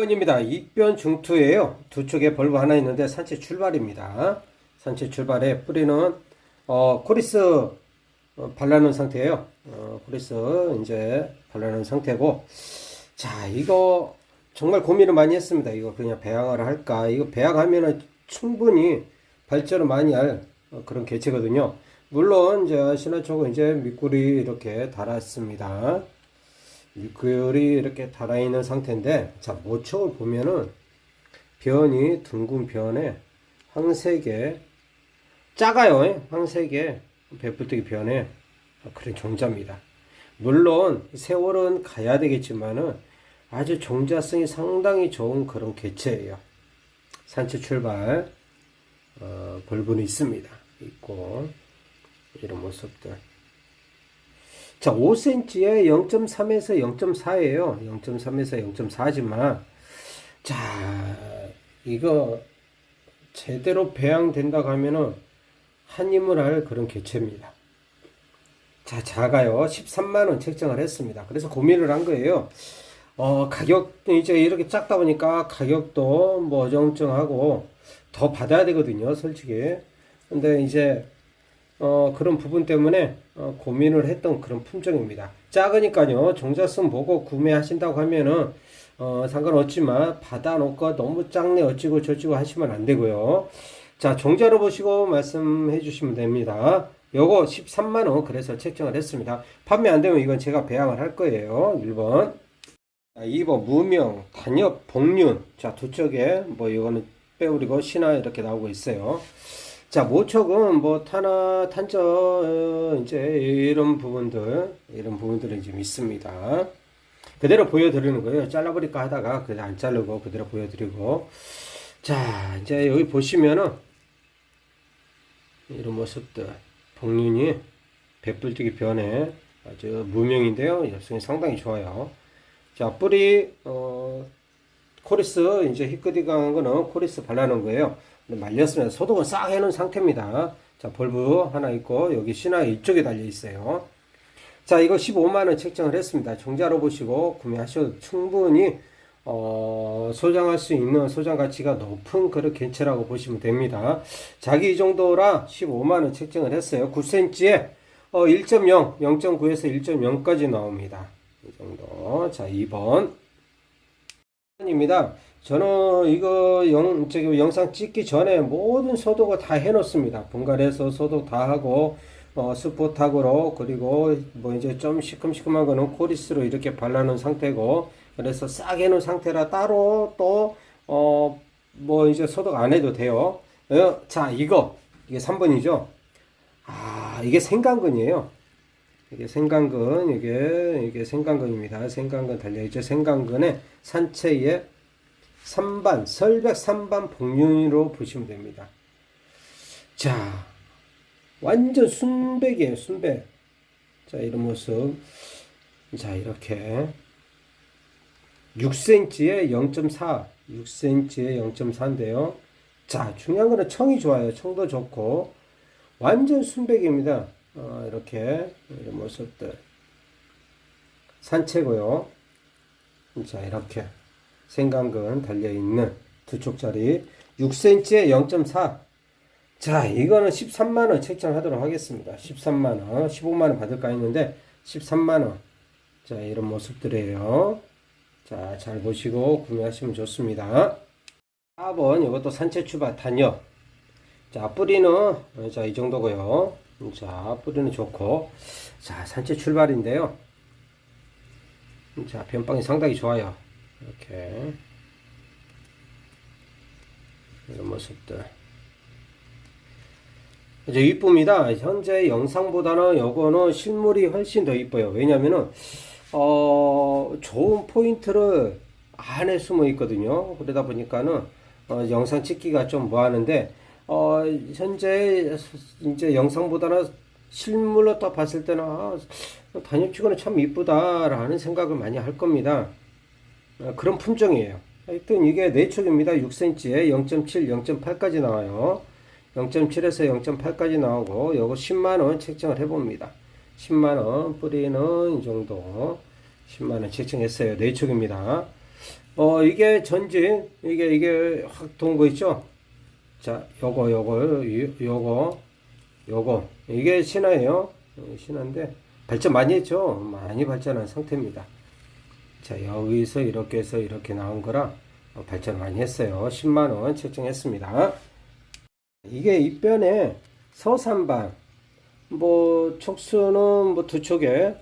번입니다. 입변 중투예요. 두 쪽에 벌브 하나 있는데 산채 출발입니다. 산채 출발에 뿌리는 어, 코리스 어, 발라놓은 상태예요. 어, 코리스 이제 발라놓은 상태고 자 이거 정말 고민을 많이 했습니다. 이거 그냥 배양을 할까? 이거 배양하면은 충분히 발전을 많이 할 어, 그런 개체거든요. 물론 이제 신화초고 이제 밑구리 이렇게 달았습니다. 밑구리 이렇게 달아있는 상태인데 자 모척을 보면은 변이 둥근 변에 황색에 작아요. 예? 황색에 배불뚝이 변에 그런 종자입니다. 물론 세월은 가야 되겠지만은 아주 종자성이 상당히 좋은 그런 개체예요. 산채 출발 어, 벌분이 있습니다. 있고 이런 모습들 자, 5cm에 0.3에서 0.4예요. 0.3에서 0.4지만 자, 이거 제대로 배양된다고 하면은 한 힘을 할 그런 개체입니다. 자, 작아요. 13만 원 책정을 했습니다. 그래서 고민을 한 거예요. 어, 가격 이제 이렇게 작다 보니까 가격도 뭐 어정쩡하고 더 받아야 되거든요, 솔직히. 근데 이제 어, 그런 부분 때문에 어, 고민을 했던 그런 품종입니다. 작으니까요, 종자성 보고 구매하신다고 하면은 어, 상관없지만 받아놓고 너무 작네 어찌고 저찌고 하시면 안 되고요. 자, 종자로 보시고 말씀해 주시면 됩니다. 요거 13만원 그래서 책정을 했습니다. 판매 안 되면 이건 제가 배양을 할 거예요. 1번. 자, 2번 무명, 단엽, 복륜. 자, 두 쪽에 뭐 이거는 빼우리고 신화 이렇게 나오고 있어요. 자, 모촉은 뭐 탄화, 탄저, 어, 이제 이런 부분들, 이런 부분들이 좀 있습니다. 그대로 보여드리는 거예요. 잘라버릴까 하다가 그냥 안 자르고 그대로 보여드리고. 자, 이제 여기 보시면은 이런 모습들. 복륜이 배불뚝이 변해 아주 무명인데요. 열성이 상당히 좋아요. 자, 뿌리, 어, 코리스, 이제 히크디 강한 거는 코리스 발라놓은 거예요. 말렸으면 소독은 싹 해놓은 상태입니다. 자, 벌브 하나 있고, 여기 신화 이쪽에 달려 있어요. 자, 이거 15만원 책정을 했습니다. 종자로 보시고 구매하셔도 충분히, 어, 소장할 수 있는 소장 가치가 높은 그런 개체라고 보시면 됩니다. 자기 이 정도라 15만원 책정을 했어요. 9cm에, 어, 1.0, 0.9에서 1.0까지 나옵니다. 이 정도. 자, 2번. 입니다. 저는 이거 영, 저기 영상 찍기 전에 모든 소독을 다 해놓습니다. 분갈해서 소독 다 하고, 어, 스포탁으로, 그리고 뭐 이제 좀 시큼시큼한 거는 코리스로 이렇게 발라놓은 상태고, 그래서 싹 해놓은 상태라 따로 또, 어, 뭐 이제 소독 안 해도 돼요. 어, 자, 이거, 이게 3번이죠? 아, 이게 생강근이에요. 이게 생강근, 이게, 이게 생강근입니다. 생강근 달려있죠. 생강근에 산채에 3반, 설백 3반 복륜으로 보시면 됩니다. 자, 완전 순백이에요, 순백. 자, 이런 모습. 자, 이렇게. 6cm에 0.4, 6cm에 0.4인데요. 자, 중요한 거는 청이 좋아요. 청도 좋고. 완전 순백입니다. 어, 이렇게. 이런 모습들. 산채고요. 자, 이렇게. 생강근 달려있는 두 쪽짜리 6cm에 0.4. 자, 이거는 13만원 책정하도록 하겠습니다. 13만원, 15만원 받을까 했는데 13만원. 자, 이런 모습들이에요. 자, 잘 보시고 구매하시면 좋습니다. 4번, 이것도 산채 추바 단엽. 자, 뿌리는, 자, 이 정도고요. 자, 뿌리는 좋고. 자, 산채 출발인데요. 자, 변방이 상당히 좋아요. 이렇게. 이런 모습들. 이제 이쁩니다. 현재 영상보다는 요거는 실물이 훨씬 더 이뻐요. 왜냐면은, 어, 좋은 포인트를 안에 숨어 있거든요. 그러다 보니까는, 어, 영상 찍기가 좀 뭐하는데, 어, 현재 이제 영상보다는 실물로 딱 봤을 때는, 아, 단엽치고는 참 이쁘다라는 생각을 많이 할 겁니다. 어, 그런 품종이에요. 하여튼 이게 내축입니다. 6cm에 0.7, 0.8까지 나와요. 0.7에서 0.8까지 나오고 요거 10만원 책정을 해봅니다. 10만원 뿌리는 이 정도 10만원 책정했어요. 내축입니다. 어, 이게 전진, 이게, 이게 확돈거 있죠? 자, 요거, 요거, 요- 요거, 요거. 이게 신화예요. 어, 신화인데, 발전 많이 했죠? 많이 발전한 상태입니다. 자, 여기서 이렇게 해서 이렇게 나온 거라 어, 발전 많이 했어요. 10만원 책정했습니다. 이게 입변에 서산반, 뭐, 촉수는 뭐 두 촉에,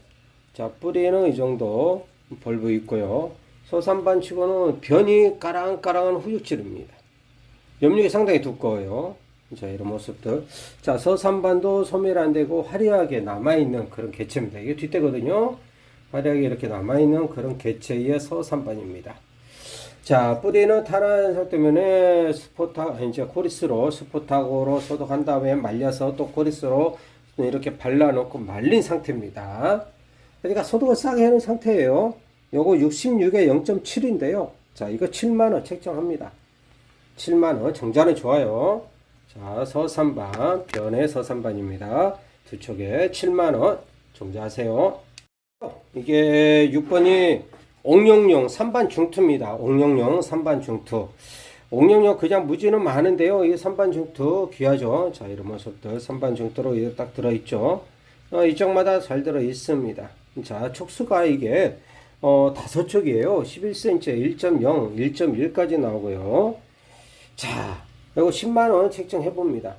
자, 뿌리는 이 정도 벌브 있고요. 서산반 치고는 변이 까랑까랑한 후육질입니다. 염력이 상당히 두꺼워요. 자, 이런 모습들. 자, 서산반도 소멸 안 되고 화려하게 남아있는 그런 개체입니다. 이게 뒷대거든요. 화려하게 이렇게 남아있는 그런 개체의 서산반입니다. 자, 뿌리는 탄환석 때문에 스포타, 이제 코리스로, 스포타고로 소독한 다음에 말려서 또 코리스로 이렇게 발라놓고 말린 상태입니다. 그러니까 소독을 싸게 해놓은 상태예요. 요거 66에 0.7인데요. 자, 이거 7만원 책정합니다. 7만원. 정자는 좋아요. 자, 서산반, 변의 서산반입니다. 두 촉에 7만원. 정자하세요. 이게 6번이 옥룡용 3반 중투입니다. 옥룡용 3반 중투. 옥룡용 그냥 무지는 많은데요. 이 3반 중투 귀하죠. 자, 이런 모습들 3반 중투로 이렇게 딱 들어있죠. 어, 이쪽마다 잘 들어있습니다. 자, 촉수가 이게 어, 다섯 촉이에요. 11cm 1.0, 1.1까지 나오고요. 자, 이거 10만원 책정해봅니다.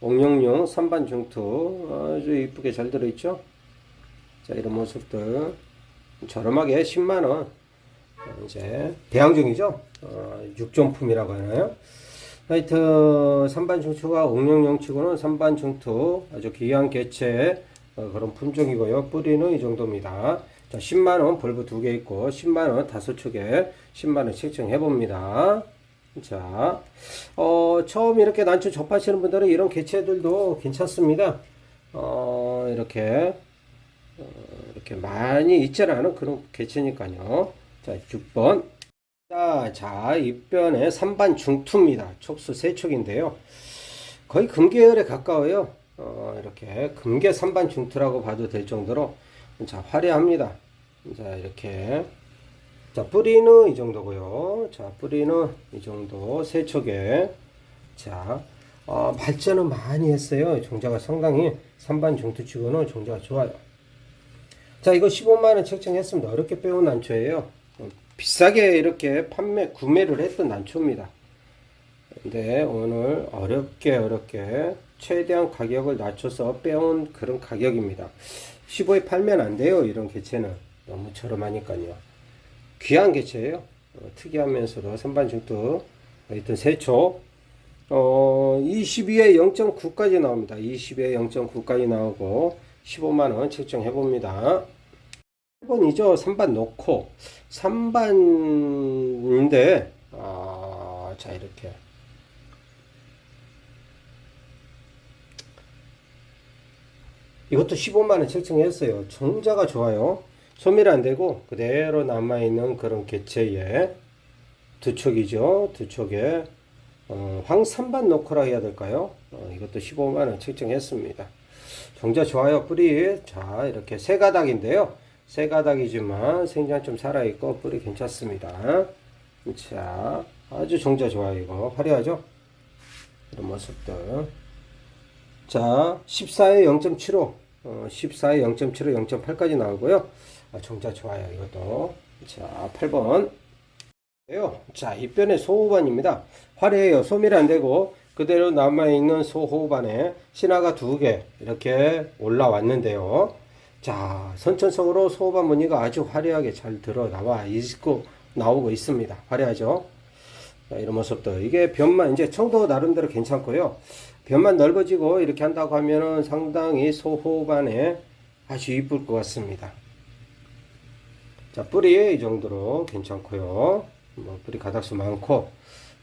옥룡용 3반 중투. 아주 이쁘게 잘 들어있죠. 자, 이런 모습들. 저렴하게 10만원. 어, 이제, 대항중이죠. 어, 육종품이라고 하나요? 하여튼, 3반 중투가 옥룡용 치고는 3반 중투. 아주 귀한 개체, 어, 그런 품종이고요. 뿌리는 이 정도입니다. 자, 10만원 벌브 두 개 있고, 10만원 다섯 축에 10만원 책정해 봅니다. 자, 어, 처음 이렇게 난초 접하시는 분들은 이런 개체들도 괜찮습니다. 어, 이렇게, 어, 이렇게 많이 있지는 않은 그런 개체니까요. 자, 6번. 자, 자, 입변의 3반 중투입니다. 촉수 세촉인데요 거의 금계열에 가까워요. 어, 이렇게 금계 3반 중투라고 봐도 될 정도로 자, 화려합니다. 자, 이렇게 자, 뿌리는 이 정도고요. 자, 뿌리는 이 정도 세 촉에 자, 어, 발전은 많이 했어요. 종자가 상당히 3반 중투치고는 종자가 좋아요. 자, 이거 15만 원 책정했습니다. 어렵게 빼온 난초예요. 어, 비싸게 이렇게 판매 구매를 했던 난초입니다. 근데 오늘 어렵게 어렵게 최대한 가격을 낮춰서 빼온 그런 가격입니다. 15에 팔면 안 돼요. 이런 개체는 너무 저렴하니까요. 귀한 개체예요. 어, 특이하면서도 선반 중도 하여튼 세초 어, 22에 0.9까지 나옵니다. 20에 0.9까지 나오고 15만 원 책정해 봅니다. 1번이죠. 3반 놓고 3반인데 아, 자 이렇게 이것도 15만 원 책정했어요. 정자가 좋아요. 소멸 안 되고 그대로 남아 있는 그런 개체의 두 촉이죠. 두 촉에 어, 황산반 노코라 해야 될까요? 어, 이것도 15만 원 책정했습니다. 정자 좋아요. 뿌리 자 이렇게 세 가닥인데요. 세 가닥이지만 생장 좀 살아 있고 뿌리 괜찮습니다. 자 아주 정자 좋아요. 이거 화려하죠? 이런 모습들. 자, 14에 0.75, 어, 14에 0.75, 0.8까지 나오고요. 아, 정자 좋아요, 이것도. 자, 8번. 예요. 자, 입변의 소호반입니다. 화려해요. 소멸 안 되고 그대로 남아있는 소호반에 신화가 두 개 이렇게 올라왔는데요. 자, 선천성으로 소호반 무늬가 아주 화려하게 잘 들어 나와 있고 나오고 있습니다. 화려하죠? 자, 이런 모습도 이게 변만 이제 청도 나름대로 괜찮고요. 변만 넓어지고 이렇게 한다고 하면은 상당히 소호반에 아주 이쁠 것 같습니다. 자 뿌리 이 정도로 괜찮고요. 뭐 뿌리 가닥수 많고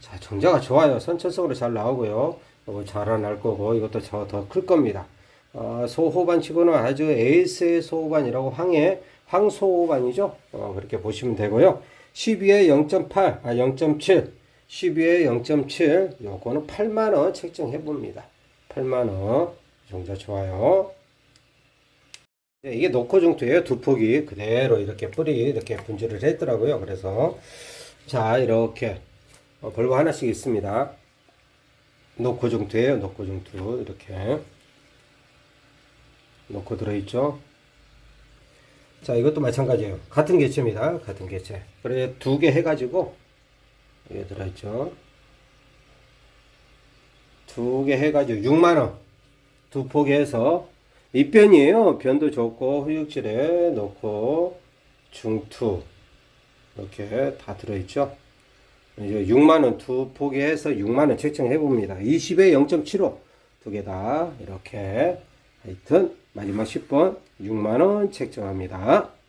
자 정자가 좋아요. 선천성으로 잘 나오고요. 이거 자라날 거고 이것도 더 클 겁니다. 어, 소호반 치고는 아주 에이스의 소호반이라고 황해 황소호반이죠. 어, 그렇게 보시면 되고요. 12에 0.8, 아 0.7, 12에 0.7, 요거는 8만원 책정해 봅니다. 8만원. 정자 좋아요. 네, 이게 노코 중투예요. 두 폭이 그대로 이렇게 뿌리 이렇게 분질을 했더라고요. 그래서 자, 이렇게 어, 벌브 하나씩 있습니다. 노코 중투 이렇게 노코 들어있죠. 자, 이것도 마찬가지예요. 같은 개체입니다. 같은 개체. 그래 두 개 해가지고 여기 들어있죠. 두 개 해가지고 6만 원. 두 포기 해서 입변이에요. 변도 좋고 후육질에 넣고 중투 이렇게 다 들어있죠. 이제 6만 원 두 포기 해서 6만 원 책정해 봅니다. 20에 0.75 두 개 다 이렇게 하여튼 마지막 10번 6만 원 책정합니다.